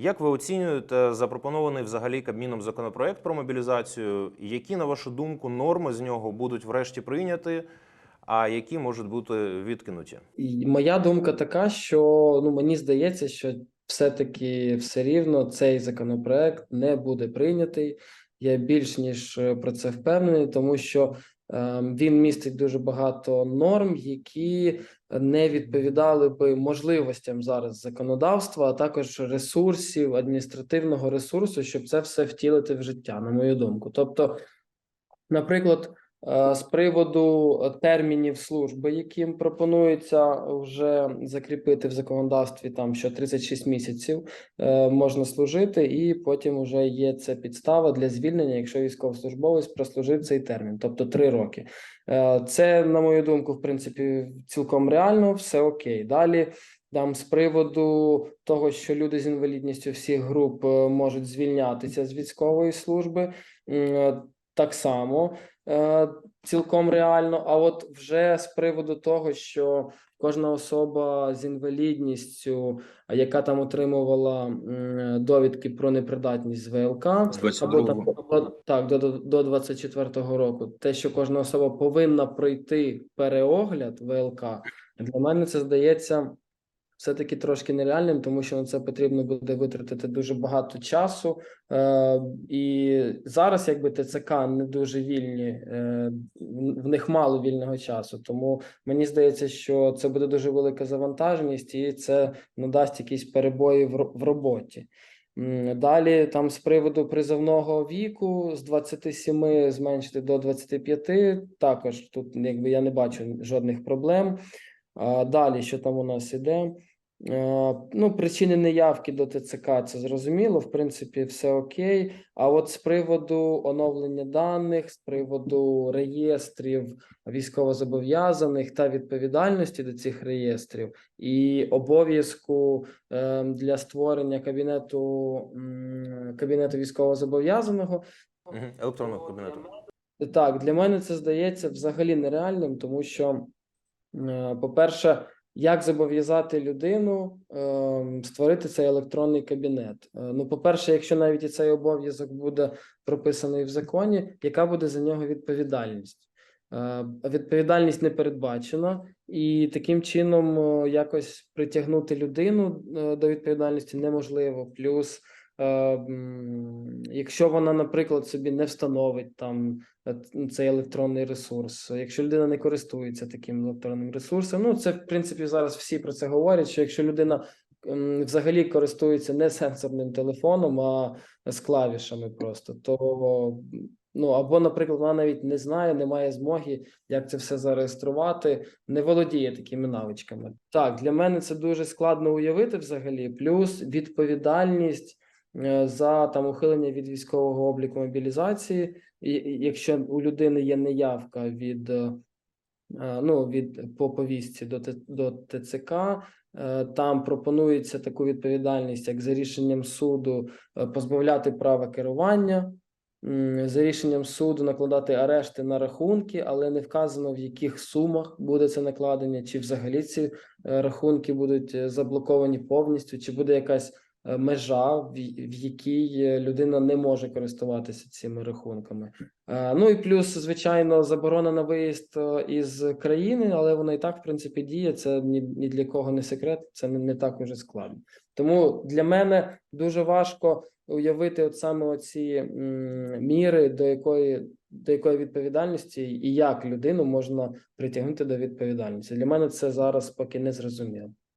Як ви оцінюєте запропонований взагалі Кабміном законопроект про мобілізацію? Які, на вашу думку, норми з нього будуть врешті прийняті, а які можуть бути відкинуті? Моя думка така, що ну мені здається, що все-таки все рівно цей законопроект не буде прийнятий. Я більш ніж е, про це впевнений, тому що він містить дуже багато норм, які не відповідали би можливостям зараз законодавства, а також ресурсів, адміністративного ресурсу, щоб це все втілити в життя, на мою думку. Тобто, наприклад, з приводу е, термінів служби, яким пропонується вже закріпити в законодавстві, там що 36 місяців е, можна служити, і потім вже є це підстава для звільнення, якщо військовослужбовець прослужив цей термін, тобто 3 роки. Е, Це, на мою думку, в принципі, цілком реально, все окей. Далі. Там з приводу того, що люди з інвалідністю всіх груп е, можуть звільнятися з військової служби, е, так само е, цілком реально. А от вже з приводу того, що кожна особа з інвалідністю, яка там отримувала довідки про непридатність з ВЛК, або там 22-го. так до, до, до 24-го року, те, що кожна особа повинна пройти переогляд ВЛК, для мене це здається все-таки трошки нереальним, тому що на це потрібно буде витратити дуже багато часу. Е, і зараз, якби ТЦК не дуже вільні, е, в них мало вільного часу. Тому мені здається, що це буде дуже велика завантаженість, і це надасть якісь перебої в, в роботі. Далі, там з приводу призовного віку з 27 зменшити до 25, також тут якби я не бачу жодних проблем. Далі, що там у нас іде? Е, Ну, причини неявки до ТЦК це зрозуміло, в принципі, все окей. А от з приводу оновлення даних, з приводу реєстрів військовозобов'язаних та відповідальності до цих реєстрів, і обов'язку е, для створення кабінету кабінету військовозобов'язаного, Електронного кабінету. так, для мене це здається взагалі нереальним, тому що, по-перше, як зобов'язати людину ем, створити цей електронний кабінет? Е, Ну, по-перше, якщо навіть і цей обов'язок буде прописаний в законі, яка буде за нього відповідальність? Е, Відповідальність не передбачена, і таким чином е, якось притягнути людину е, до відповідальності неможливо. Плюс, е, якщо вона, наприклад, собі не встановить там е, цей електронний ресурс. Якщо людина не користується таким електронним ресурсом, ну це в принципі зараз всі про це говорять. Що якщо людина взагалі користується не сенсорним телефоном, а з клавішами, просто то ну або, наприклад, вона навіть не знає, не має змоги, як це все зареєструвати, не володіє такими навичками. Так, для мене це дуже складно уявити взагалі. Плюс відповідальність е, за там ухилення від військового обліку мобілізації і, і якщо у людини є неявка від е, е, ну від по повістці до до ТЦК, е, там пропонується таку відповідальність, як за рішенням суду е, позбавляти права керування. За рішенням суду накладати арешти на рахунки, але не вказано в яких сумах буде це накладення, чи взагалі ці е, рахунки будуть е, заблоковані повністю, чи буде якась е, межа, в, в якій е, людина не може користуватися цими рахунками. Е, Ну і плюс, звичайно, заборона на виїзд е, із країни, але вона і так, в принципі, діє. Це ні, ні для кого не секрет, це не, не так уже складно. Тому для мене дуже важко уявити от саме оці м, міри, до якої до якої відповідальності і як людину можна притягнути до відповідальності. Для мене це зараз поки не зрозуміло.